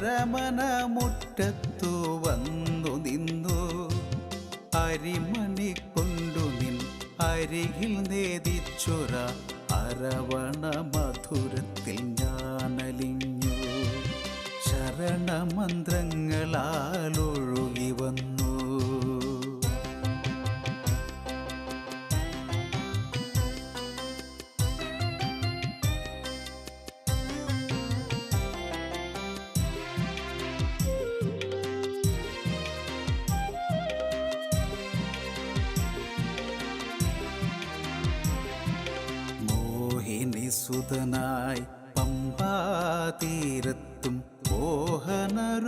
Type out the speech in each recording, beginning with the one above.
അരമന മുറ്റത്തു വന്നു നിന്നു. അരിമണി കൊണ്ടു നിൻ അരികിൽ നേതിച്ചുറ അരവണ മധുരത്തിൽ ഞാനലിഞ്ഞു. ശരണമന്ത്രങ്ങളാൽ സുതനായി പമ്പാതീരത്തും മോഹനരൂപനായി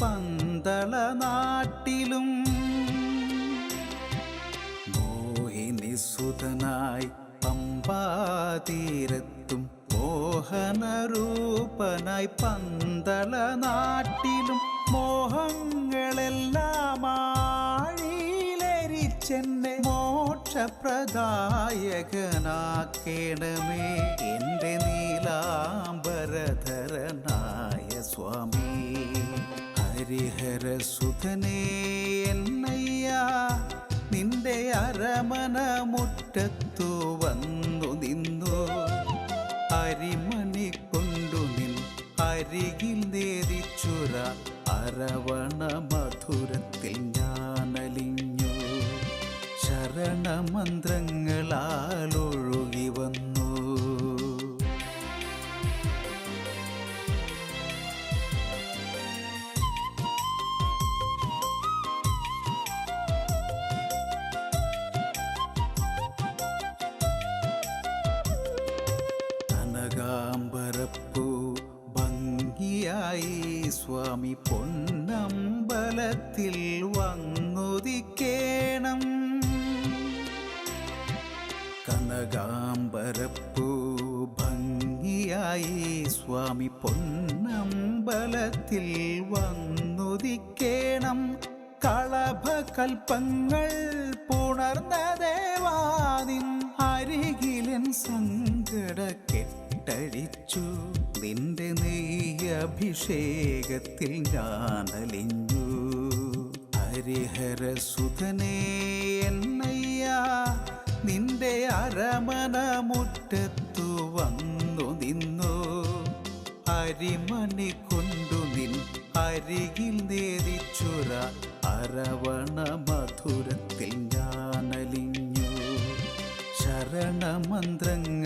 പന്തള നാട്ടിലും മോഹിനി സുതനായി പമ്പാതീരത്തും മോഹനരൂപനായി പന്തള നാട്ടിലും മോഹങ്ങളെല്ലാം ആഴിയിലരിച്ചെന്നെ മോക്ഷപ്രദായകനാക്കേണമേ. എന്റെ നീലാംബരധരനായ സ്വാമി. ഹരിഹരസുതനേ എന്നയ്യ. നിന്റെ അരമന മുറ്റത്തു വന്നു നിന്നു. അരിമണി കൊണ്ടു നിൻ അരികിൽ നേതിച്ചുര അരവണ മധുരത്തിൽ ഞാനലിഞ്ഞു ശരണമന്ത്രങ്ങളാൽ ഒഴുകി വന്നു കനകാംബരപ്പൂ ഭംഗിയായി സ്വാമി പൊന്നമ്പലത്തിൽ വന്നുദിക്കേണം കനകാംബരപ്പൂ ഭംഗിയായി സ്വാമി പൊന്നമ്പലത്തിൽ വന്നുദിക്കേണം. കളഭകൽപ്പങ്ങൾ പുണർന്ന ദേവാദിൻ അരികിലൻ സങ്കട കെട്ടടിച്ചു നിന്റെ നെയ്യഭിഷേകത്തിൽ ഞാനലിഞ്ഞു. ഹരിഹരസുതനേ നിന്റെ അരമന മുറ്റത്തു വന്നു നിന്നു. അരിമണി കൊണ്ടു നിൻ അരികിൽ നേരിച്ചുറ അരവണ മധുരത്തിൽ ഞാനലിഞ്ഞു. ശരണമന്ത്രങ്ങളാൽ